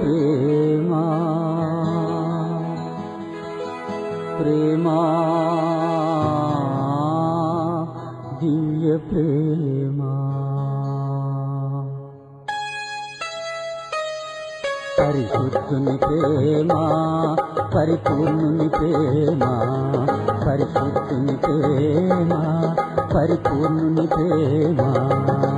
ప్రేమ. ప్రేమ. దివ్య ప్రేమ. పరిశుద్ధుని ప్రేమ పరిపూర్ణుని ప్రేమ. పరిశుద్ధుని ప్రేమ పరిపూర్ణుని ప్రేమ.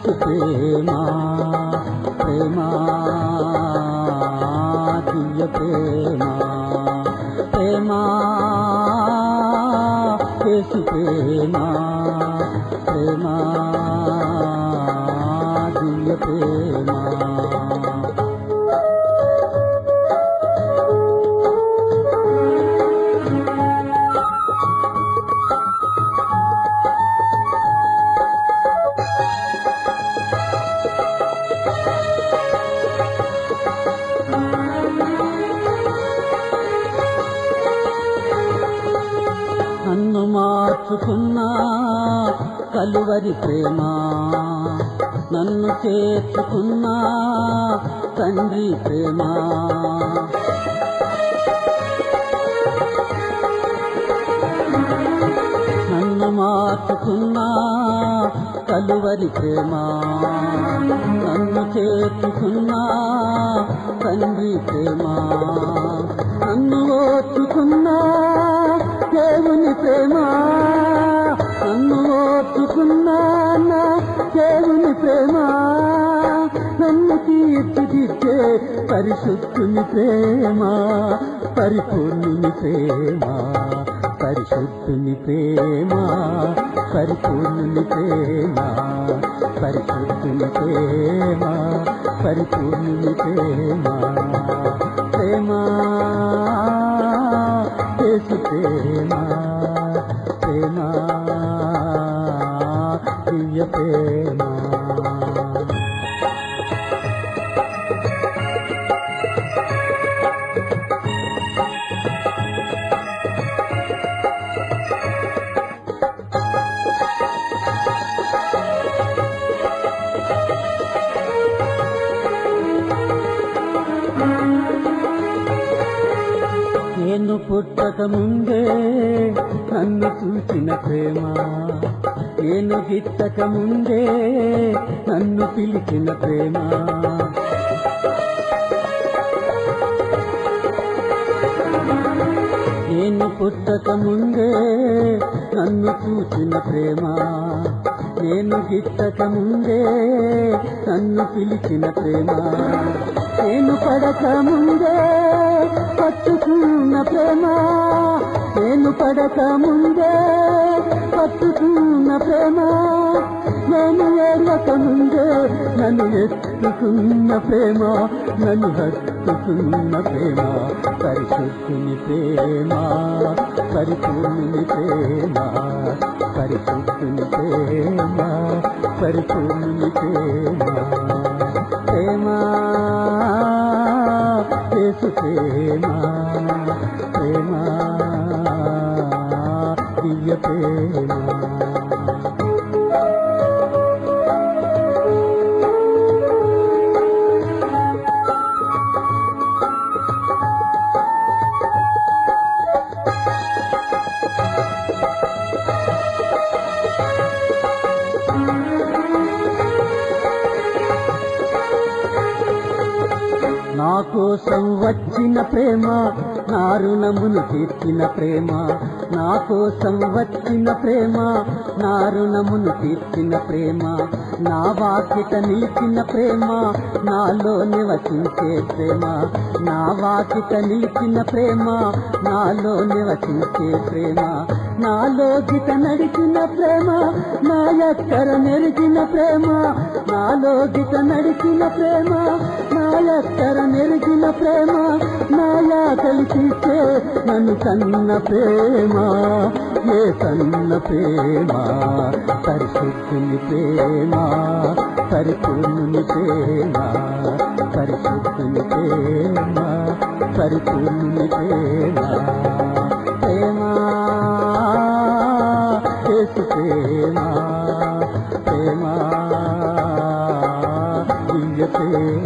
मा किले प्रेमा प्रेमा दिव्य प्रेमा। కలువరి ప్రేమ. నన్ను చేర్చుకున్నా తండ్రి ప్రేమ. నన్ను మార్చుకున్నా కలువరి ప్రేమ. నన్ను చేర్చుకున్నా తండ్రి ప్రేమ. నన్ను ఓర్చుకున్నా దేవుని ప్రేమ. ఓర్చుకున్నా దేవుని ప్రేమ. నన్ను తీర్చిదిద్దే పరిశుద్ధుని ప్రేమ పరిపూర్ణుని ప్రేమ పరిశుద్ధుని ప్రేమ పరిపూర్ణుని ప్రేమ పరిశుద్ధుని ప్రేమ పరిపూర్ణుని ప్రేమ. ప్రేమ యేసు ప్రేమ నేను పుట్టక ముందే నన్ను చూసిన ప్రేమ. నేను గిట్టక ముందే నన్ను పిలిచిన ప్రేమ. నేను పుట్టక ముందే నన్ను చూసిన ప్రేమ. నేను గిట్టక ముందే నన్ను పిలిచిన ప్రేమ. నేను పడక ముందే పట్టుకున్న ప్రేమ నేను పడక ముందే పట్టుకున్న ప్రేమ నేను ఏడక ముందే నన్ను ఎత్తుకున్న ప్రేమ నన్ను హత్తుకున్న ప్రేమ పరిశుద్ధుని ప్రేమ పరిపూర్ణుని ప్రేమ పరిశుద్ధుని ప్రేమ పరిపూర్ణుని ప్రేమ. దివ్య ప్రేమ. నా కోసం వచ్చిన ప్రేమ నారుణమును తీర్చిన ప్రేమ నా కోసం వచ్చిన ప్రేమ నారుణమును తీర్చిన ప్రేమ నా వాకిట నిలిచిన ప్రేమ నాలో నివసించే ప్రేమ నా వాకిట నిలిచిన ప్రేమ నాలో నివసించే ప్రేమ. నాలోకిత నడిచిన ప్రేమ నా ఎక్కర నెరిచిన ప్రేమ? నాలోకిత నడిచిన ప్రేమ నా ఎక్కర నెరిచిన ప్రేమ? నాయా కలిసితే నన్ను కన్న ప్రేమ ఏ కన్న ప్రేమ? పరిశుద్ధుని ప్రేమ పరిపూర్ణుని ప్రేమ పరిశుద్ధుని ప్రేమ పరిపూర్ణుని ప్రేమ.